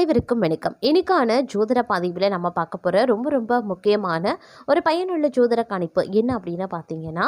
அனைவருக்கும் வணக்கம். இன்னைக்கான ஜோதிட பதிவில் நம்ம பார்க்க போகிற ரொம்ப ரொம்ப முக்கியமான ஒரு பயனுள்ள ஜோதிட கணிப்பு என்ன அப்படின்னு பார்த்தீங்கன்னா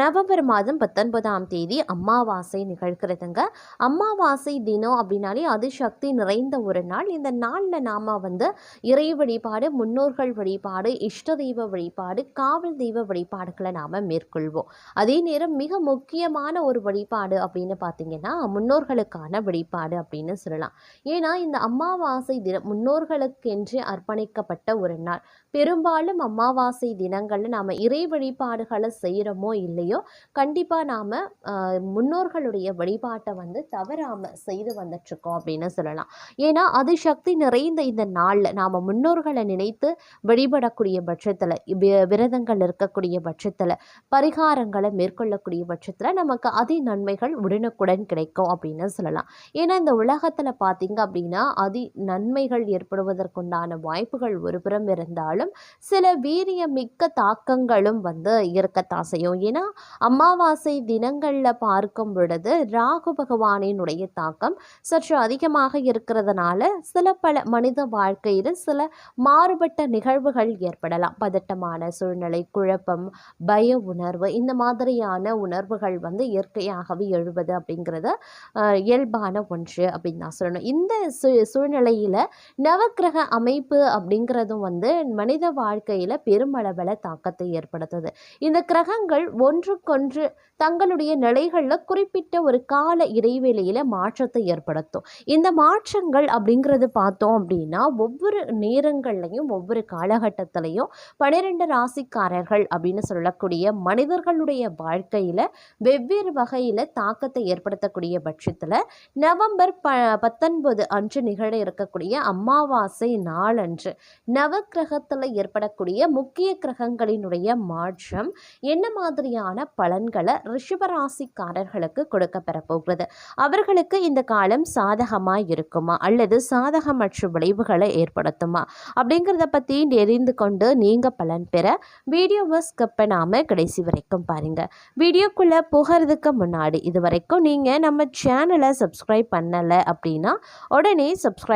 நவம்பர் மாதம் பத்தொன்பதாம் தேதி அம்மாவாசை நிகழ்கிறதுங்க. அம்மாவாசை தினம் அப்படின்னாலே அது சக்தி நிறைந்த ஒரு நாள். இந்த நாளில் நாம் வந்து இறை வழிபாடு முன்னோர்கள் வழிபாடு இஷ்ட தெய்வ வழிபாடு காவல் தெய்வ வழிபாடுகளை நாம் மேற்கொள்வோம். அதே நேரம் மிக முக்கியமான ஒரு வழிபாடு அப்படின்னு பார்த்தீங்கன்னா முன்னோர்களுக்கான வழிபாடு அப்படின்னு சொல்லலாம். ஏன்னா இந்த அம்மா அமாவாசை தினம் முன்னோர்களுக்கென்று அர்ப்பணிக்கப்பட்ட ஒரு நாள். பெரும்பாலும் அமாவாசை தினங்களில் நாம் இறை வழிபாடுகளை செய்கிறோமோ இல்லையோ கண்டிப்பாக நாம் முன்னோர்களுடைய வழிபாட்டை வந்து தவறாமல் செய்து வந்துட்ருக்கோம் அப்படின்னு சொல்லலாம். ஏன்னா அது சக்தி நிறைந்த இந்த நாளில் நாம் முன்னோர்களை நினைத்து வழிபடக்கூடிய பட்சத்தில் விரதங்கள் இருக்கக்கூடிய பட்சத்தில் பரிகாரங்களை மேற்கொள்ளக்கூடிய பட்சத்தில் நமக்கு அதி நன்மைகள் உடனுக்குடன் கிடைக்கும் அப்படின்னு சொல்லலாம். ஏன்னா இந்த உலகத்தில் பார்த்திங்க அப்படின்னா அதி நன்மைகள் ஏற்படுவதற்குண்டான வாய்ப்புகள் ஒரு புறம் இருந்தாலும் சில வீரிய மிக்க தாக்கங்களும் வந்து இருக்கத்தான் செய்யும். ஏன்னா அமாவாசை தினங்களில் பார்க்கும் பொழுது ராகு பகவானினுடைய தாக்கம் சற்று அதிகமாக இருக்கிறதுனால சில பல மனித வாழ்க்கையில் சில மாறுபட்ட நிகழ்வுகள் ஏற்படலாம். பதட்டமான சூழ்நிலை குழப்பம் பய உணர்வு இந்த மாதிரியான உணர்வுகள் வந்து இயற்கையாகவே எழுவது அப்படிங்கிறது இயல்பான ஒன்று அப்படின்னு தான் சொல்லணும். இந்த சூழ்நிலை சூழ்நிலையில் நவக்கிரக அமைப்பு அப்படிங்கிறதும் வந்து மனித வாழ்க்கையில் பெருமளவில் தாக்கத்தை ஏற்படுத்துது. இந்த கிரகங்கள் ஒன்றுக்கொன்று தங்களுடைய நிலைகளில் குறிப்பிட்ட ஒரு கால இடைவெளியில் மாற்றத்தை ஏற்படுத்தும். இந்த மாற்றங்கள் அப்படிங்கிறது பார்த்தோம் அப்படின்னா ஒவ்வொரு நேரங்கள்லையும் ஒவ்வொரு காலகட்டத்திலையும் பன்னிரெண்டு ராசிக்காரர்கள் அப்படின்னு சொல்லக்கூடிய மனிதர்களுடைய வாழ்க்கையில் வெவ்வேறு வகையில் தாக்கத்தை ஏற்படுத்தக்கூடிய பட்சத்தில் நவம்பர் ப பத்தொன்பது அன்று நிகழ இருக்கக்கூடிய அமாவாசை நாளன்று நவக்கிரகத்தில் ஏற்படக்கூடிய முக்கிய கிரகங்களினுடைய மாற்றம் என்ன மாதிரியான பலன்களை ரிஷபராசிக்காரர்களுக்கு கொடுக்க பெறப்போகிறது? அவர்களுக்கு இந்த காலம் சாதகமாக இருக்குமா? அல்லது சாதகமற்ற விளைவுகளை ஏற்படுத்துமா? அப்படிங்கிறத பற்றி தெரிந்து கொண்டு நீங்கள் பலன் பெற வீடியோவை ஸ்கிப் பண்ணாமல் கடைசி வரைக்கும் பாருங்கள் வீடியோக்குள்ளே போகிறதுக்கு முன்னாடி இது வரைக்கும் நீங்கள் நம்ம சேனலை சப்ஸ்கிரைப் பண்ணலை அப்படின்னா உடனே சப்ஸ்கிரைப்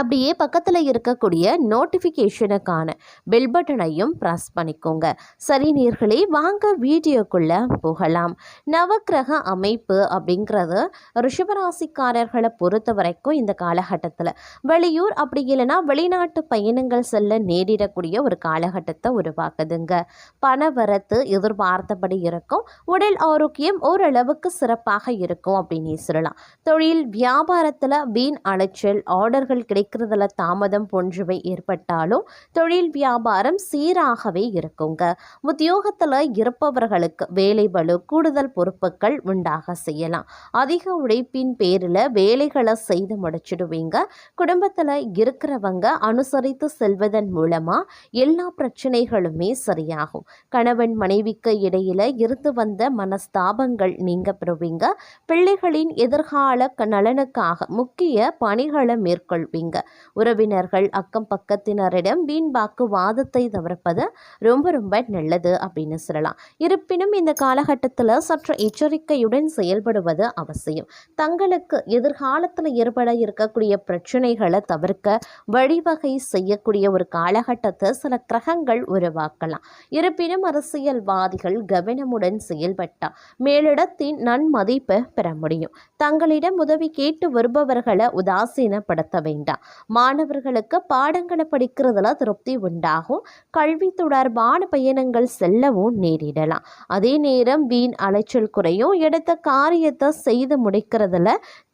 அப்படியே பக்கத்தில் இருக்கக்கூடிய நோட்டிஃபிகேஷனுக்கான பெல் பட்டனையும் ப்ரெஸ் பண்ணிக்கோங்க. சரி நேர்களே வாங்க வீடியோக்குள்ளே போகலாம். நவக்கிரக அமைப்பு அப்படிங்கிறது ரிஷபராசிக்காரர்களை பொறுத்த வரைக்கும் இந்த காலகட்டத்தில். வெளியூர் அப்படி இல்லைன்னா வெளிநாட்டு பயணங்கள் செல்ல நேரிடக்கூடிய ஒரு காலகட்டத்தை உருவாக்குதுங்க. பண வரத்து எதிர்பார்த்தபடி இருக்கும். உடல் ஆரோக்கியம் ஓரளவுக்கு சிறப்பாக இருக்கும் அப்படின்னு சொல்லலாம். தொழில் வியாபாரத்தில் வீண் அலைச்சல் ஆர்டர்கள் கிடைக்கிறதுல தாமதம் போன்றவை ஏற்பட்டாலும் தொழில் வியாபாரம் சீராகவே இருக்குங்க. உத்தியோகத்தில் இருப்பவர்களுக்கு வேலை பளு கூடுதல் பொறுப்புகள் உண்டாக செய்யலாம். அதிக உழைப்பின் பேரில் வேலைகளை செய்து முடிச்சிடுவீங்க. குடும்பத்தில் இருக்கிறவங்க அனுசரித்து செல்வதன் மூலமாக எல்லா பிரச்சனைகளுமே சரியாகும். கணவன் மனைவிக்கு இடையில இருந்து வந்த மனஸ்தாபங்கள் நீங்க பெறுவீங்க. பிள்ளைகளின் எதிர்கால நலனுக்காக முக்கிய பணிகளை மேற்கொள்வீங்க. உறவினர்கள் அக்கம் பக்கத்தினரிடம் வீண் வாக்குவாதத்தை தவிர்ப்பது ரொம்ப ரொம்ப நல்லது அப்படின்னு சொல்லலாம். இருப்பினும் இந்த காலகட்டத்தில் சற்று எச்சரிக்கையுடன் செயல்படுவது அவசியம். தங்களுக்கு எதிர்காலத்தில் ஏற்பட இருக்கக்கூடிய பிரச்சனைகளை தவிர்க்க வழிவகை செய்யக்கூடிய ஒரு காலகட்டத்தை சில கிரகங்கள் உருவாக்கலாம். இருப்பினும் அரசியல்வாதிகள் கவனமுடன் செயல்பட்டால் மேலிடத்தின் நன்மதிப்பை பெற முடியும். தங்களிடம் உதவி கேட்டு வருபவர்களை உதாசீனப்படுத்த வேண்டாம். மாணவர்களுக்கு பாடங்களை படிக்கிறதுல திருப்தி உண்டாகும். கல்வி தொடர்பான பயணங்கள் செல்லவும் நேரிடலாம். அதே நேரம் வீண் அலைச்சல் குறையும். எடுத்த காரியத்தை செய்து முடிக்கிறதுல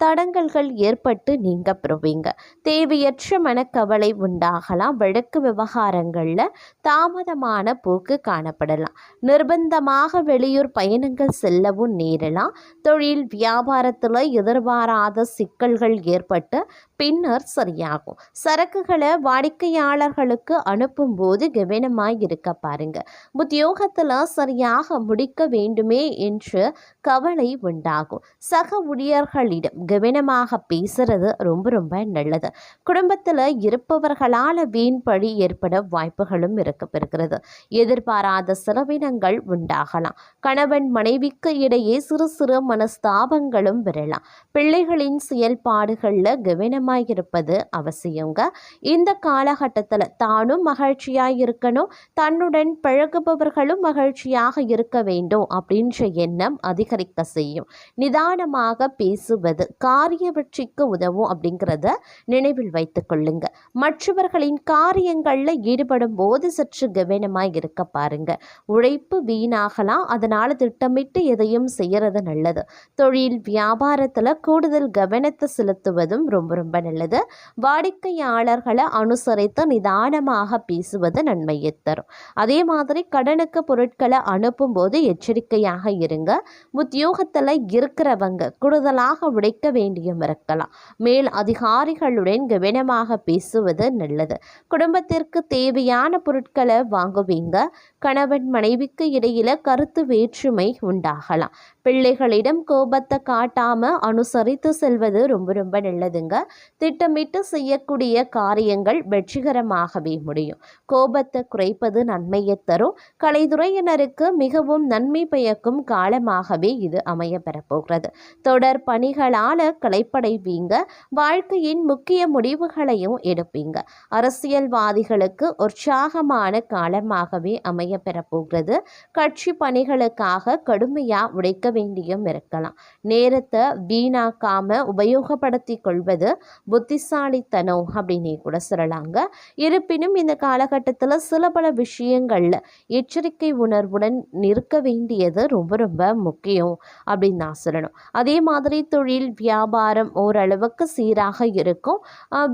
தடங்கல்கள் ஏற்பட்டு நீங்க பெறுவீங்க. தேவையற்ற மனக்கவலை உண்டாகலாம். வழக்கு விவகாரங்களில் தாமதமான போக்கு காணப்படலாம். நிர்பந்தமாக வெளியூர் பயணங்கள் செல்லவும் நேரலாம் தொழில் வியாபாரத்தில் எதிர்பாராத சிக்கல்கள் ஏற்பட்டு பின்னர் சரியாகும். சரக்குகளை வாடிக்கையாளர்களுக்கு அனுப்பும்போது கவனமாய் இருக்க பாருங்க. உத்தியோகத்தில் சரியாக முடிக்க வேண்டுமே என்று கவலை உண்டாகும். சக ஊழியர்களிடம் கவனமாக பேசுறது ரொம்ப ரொம்ப நல்லது. குடும்பத்தில் இருப்பவர்களால் வீண் பழி ஏற்பட வாய்ப்புகளும் இருக்க பெறுகிறது. எதிர்பாராத செலவினங்கள் உண்டாகலாம். கணவன் மனைவிக்கு இடையே சிறு சிறு மனஸ்தாபங்களும் பெறலாம் பிள்ளைகளின் செயல்பாடுகளில் கவனமாக இருப்பது அவசியங்க. இந்த காலகட்டத்தில் தானும் மகிழ்ச்சியாக இருக்கணும். தன்னுடன் பழகுபவர்களும் மகிழ்ச்சியாக இருக்க வேண்டும் அப்படின்ற எண்ணம் அதிகரிக்க செய்யும். நிதானமாக பேசுவது காரிய வெற்றிக்கு உதவும் அப்படிங்கிறத நினைவில் வைத்துக் கொள்ளுங்க. மற்றவர்களின் காரியங்களில் ஈடுபடும் போது சற்று கவனமாக இருக்க பாருங்க. உழைப்பு வீணாகலாம். அதனால் திட்டமிட்டு எதையும் செய்யறது நல்லது. தொழில் வியாபாரத்தில் கூடுதல் கவனத்தை செலுத்துவதும் ரொம்ப ரொம்ப நல்லது வாடிக்கையாளர்களை அனுசரித்து நிதானமாக பேசுவது நன்மையை தரும் அதே மாதிரி கடனுக்கு பொருட்களை அனுப்பும்போது எச்சரிக்கையாக இருங்க. உத்தியோகத்தில் இருக்கிறவங்க கூடுதலாக உடைக்க வேண்டியும் இருக்கலாம். மேல் அதிகாரிகளுடன் கவனமாக பேசுவது நல்லது. குடும்பத்திற்கு தேவையான பொருட்களை வாங்குவீங்க. கணவன் மனைவிக்கு இடையில கருத்து வேற்றுமை உண்டாகலாம். பிள்ளைகளிடம் கோபத்தை காட்டாம அனுசரித்து செல்வது ரொம்ப ரொம்ப நல்லதுங்க. திட்டமிட்டு செய்யக்கூடிய காரியங்கள் வெற்றிகரமாகவே முடியும். கோபத்தை குறைப்பது நன்மையை தரும். கலைத்துறையினருக்கு மிகவும் நன்மை பயக்கும் காலமாகவே இது அமைய பெறப்போகிறது. தொடர் பணிகளால் களைப்படைவீங்க வாழ்க்கையின் முக்கிய முடிவுகளையும் எடுப்பீங்க. அரசியல்வாதிகளுக்கு உற்சாகமான காலமாகவே அமைய பெறப்போகிறது கட்சி பணிகளுக்காக கடுமையாக உடைக்க வேண்டியும் இருக்கலாம். நேரத்தை வீணாக்காம உபயோகப்படுத்தி கொள்வது புத்திசாலித்தனம் அப்படின்னு கூட சொல்லலாங்க. இருப்பினும் இந்த காலகட்டத்தில் சில பல விஷயங்களில் எச்சரிக்கை உணர்வுடன் நிற்க வேண்டியது ரொம்ப ரொம்ப முக்கியம் அப்படின்னு நான் சொல்லணும். அதே மாதிரி தொழில் வியாபாரம் ஓரளவுக்கு சீராக இருக்கும்.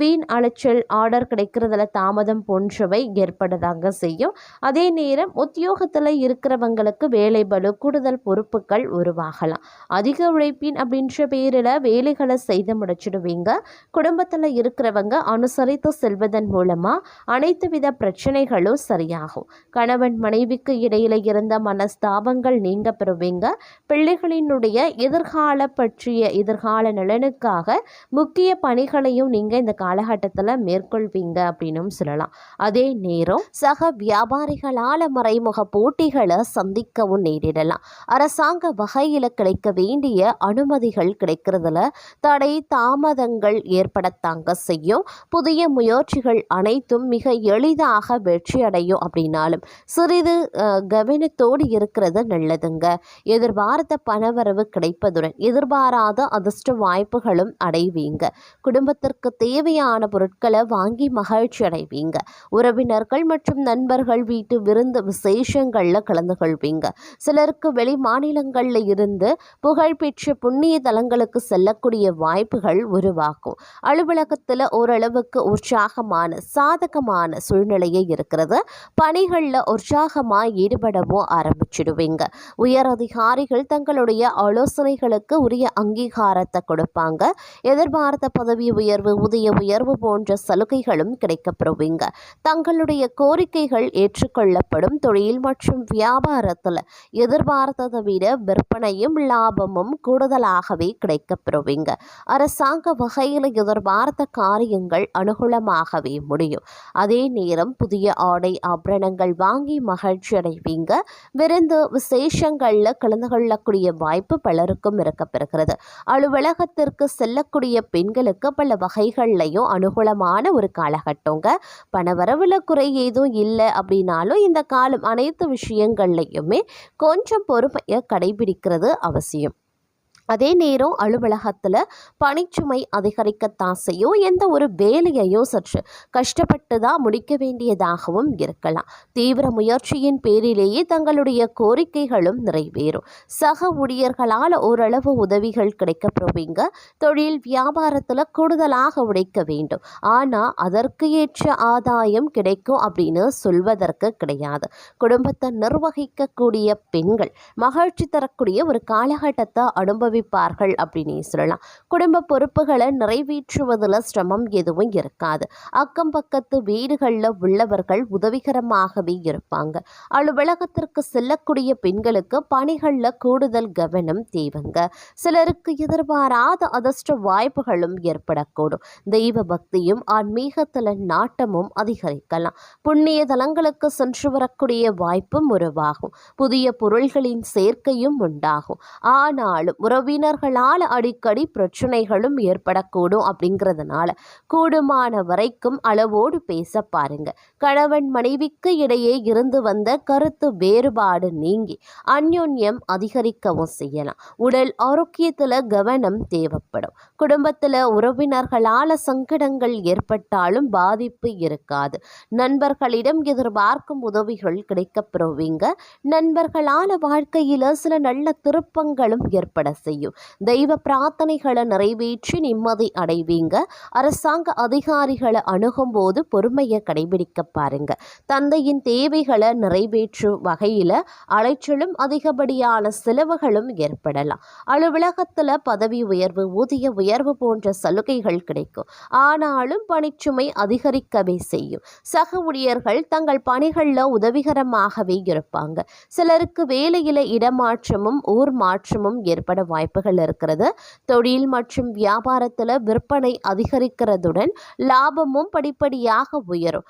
வீண் அலைச்சல் ஆர்டர் கிடைக்கிறதுல தாமதம் போன்றவை ஏற்படுதாங்க செய்யும். அதே நேரம் உத்தியோகத்தில் இருக்கிறவங்களுக்கு வேலை பலு கூடுதல் பொறுப்புகள் உருவாகலாம். அதிக உழைப்பின் அப்படின்ற பேரில் வேலைகளை செய்து முடிச்சிடுவீங்க. குடும்பத்தில் இருக்கிறவங்க அனுசரித்து செல்வதன் மூலமாக அனைத்து வித பிரச்சனைகளும் சரியாகும். கணவன் மனைவிக்கு இடையில இருந்த மனஸ்தாபங்கள் நீங்க பெறுவீங்க. பிள்ளைகளினுடைய எதிர்கால பற்றிய எதிர்கால நலனுக்காக முக்கிய பணிகளையும் நீங்கள் இந்த காலகட்டத்தில் மேற்கொள்வீங்க அப்படின்னும் சொல்லலாம். அதே நேரம் சக வியாபாரிகளால் மறைமுக போட்டிகளை சந்திக்கவும் நேரிடலாம். அரசாங்க வகையில் கிடைக்க வேண்டிய அனுமதிகள் கிடைக்கிறதுல தடை தாமதங்கள் ஏற்படத்தாங்க செய்யும். புதிய முயற்சிகள் அனைத்தும் மிக எளிதாக வெற்றி அடையும் அப்படின்னாலும் சிறிது கவனத்தோடு இருக்கிறது நல்லதுங்க. எதிர்பார்த்த பணவரவு கிடைப்பதுடன் எதிர்பாராத அதிர்ஷ்ட வாய்ப்புகளும் அடைவீங்க. குடும்பத்திற்கு தேவையான பொருட்களை வாங்கி மகிழ்ச்சி அடைவீங்க. உறவினர்கள் மற்றும் நண்பர்கள் வீட்டு விருந்து விசேஷங்களில் கலந்து கொள்வீங்க. சிலருக்கு வெளி மாநிலங்களில் இருந்து புகழ்பெற்ற புண்ணிய தலங்களுக்கு செல்லக்கூடிய வாய்ப்புகள் உருவாகும். அலுவலகத்தில் ஓரளவுக்கு உற்சாகமான சாதகமான சூழ்நிலையே இருக்கிறது. பணிகளில் உற்சாகமாக ஈடுபடவும் ஆரம்பிச்சிடுவீங்க. உயர் அதிகாரிகள் தங்களுடைய ஆலோசனைகளுக்கு உரிய அங்கீகாரத்தை கொடுப்பாங்க. எதிர்பார்த்த பதவி உயர்வு ஊதிய உயர்வு போன்ற சலுகைகளும் கிடைக்கப்பெறுவீங்க. தங்களுடைய கோரிக்கைகள் ஏற்றுக்கொள்ளப்படும் தொழில் மற்றும் வியாபாரத்தில் எதிர்பார்த்ததை விட விற்பனையும் லாபமும் கூடுதலாகவே கிடைக்கப்பெறுவீங்க அரசாங்க வகையில் எதிர்பார்த்த காரியங்கள் அனுகூலமாகவே முடியும். அதே நேரம் புதிய ஆடை ஆபரணங்கள் வாங்கி மகிழ்ச்சி அடைவீங்க. விருந்து விசேஷங்களில் கலந்து கொள்ளக்கூடிய வாய்ப்பு பலருக்கும் இருக்கப்பெறுகிறது அலுவலகத்திற்கு செல்லக்கூடிய பெண்களுக்கு பல வகைகள்லையும் அனுகூலமான ஒரு காலகட்டங்க. பணவரவில் குறை ஏதும் இல்லை அப்படின்னாலும் இந்த காலம் அனைத்து விஷயங்கள்லையுமே கொஞ்சம் பொறுமையை கடைபிடிக்கிறது அவசியம். அதே நேரம் அலுவலகத்தில் பணிச்சுமை அதிகரிக்கத்தான் செய்யும். எந்த ஒரு வேலையையும் சற்று கஷ்டப்பட்டு தான் முடிக்க வேண்டியதாகவும் இருக்கலாம். தீவிர முயற்சியின் பேரிலேயே தங்களுடைய கோரிக்கைகளும் நிறைவேறும். சக ஊழியர்களால் ஓரளவு உதவிகள் கிடைக்கப்படுவீங்க. தொழில் வியாபாரத்தில் கூடுதலாக உழைக்க வேண்டும். ஆனால் அதற்கு ஏற்ற ஆதாயம் கிடைக்கும் அப்படின்னு சொல்வதற்கு கிடையாது. குடும்பத்தை நிர்வகிக்கக்கூடிய பெண்கள் மகிழ்ச்சி தரக்கூடிய ஒரு காலகட்டத்தை அனுபவி அனுபவிப்பார்கள் அப்படின்னு சொல்லலாம். குடும்ப பொறுப்புகளை நிறைவேற்றுவதில் சிரமம் எதுவும் இருக்காது. அக்கம் பக்கத்து வீடுகளில் உள்ளவர்கள் உதவிகரமாகவே இருப்பாங்க. அலுவலகத்திற்கு செல்லக்கூடிய பெண்களுக்கு பணிகளில் கூடுதல் கவனம் தேவைங்க. சிலருக்கு எதிர்பாராத அதிர்ஷ்ட வாய்ப்புகளும் ஏற்படக்கூடும். தெய்வ பக்தியும் ஆன்மீகத்தில் நாட்டமும் அதிகரிக்கலாம். புண்ணிய தலங்களுக்கு சென்று வரக்கூடிய வாய்ப்பும் உருவாகும். புதிய பொருள்களின் சேர்க்கையும் உண்டாகும். ஆனாலும் உறவு உறவினர்களால் அடிக்கடி பிரச்சனைகளும் ஏற்படக்கூடும் அப்படிங்கிறதுனால கூடுமான வரைக்கும் அளவோடு பேச பாருங்க. கணவன் மனைவிக்கு இடையே இருந்து வந்த கருத்து வேறுபாடு நீங்கி அந்யோன்யம் அதிகரிக்கவும் செய்யலாம். உடல் ஆரோக்கியத்தில் கவனம் தேவைப்படும். குடும்பத்தில் உறவினர்களால் சங்கடங்கள் ஏற்பட்டாலும் பாதிப்பு இருக்காது. நண்பர்களிடம் எதிர்பார்க்கும் உதவிகள் கிடைக்கப்பெறுவீங்க நண்பர்களால் வாழ்க்கையில் சில நல்ல திருப்பங்களும் ஏற்பட செய்யும். செய்யும். தெய்வ பிரார்த்தனைகளை நிறைவேற்றி நிம்மதி அடைவீங்க. அரசாங்க அதிகாரிகளை அணுகும் போது பொறுமையை கடைபிடிக்க பாருங்க. தந்தையின் தேவைகளை நிறைவேற்றும் வகையில் அலைச்சலும் அதிகப்படியான செலவுகளும் ஏற்படலாம். அலுவலகத்தில் பதவி உயர்வு ஊதிய உயர்வு போன்ற சலுகைகள் கிடைக்கும். ஆனாலும் பணிச்சுமை அதிகரிக்கவே செய்யும். சக ஊழியர்கள் தங்கள் பணிகளில் உதவிகரமாகவே இருப்பாங்க. சிலருக்கு வேலையில் இடமாற்றமும் ஊர் மாற்றமும் ஏற்பட வாய்ப்பு வாய்ப்புகள் இருக்கிறது. தொழில் மற்றும் வியாபாரத்தில் விற்பனை அதிகரிக்கிறதுடன் லாபமும் படிப்படியாக உயரும்.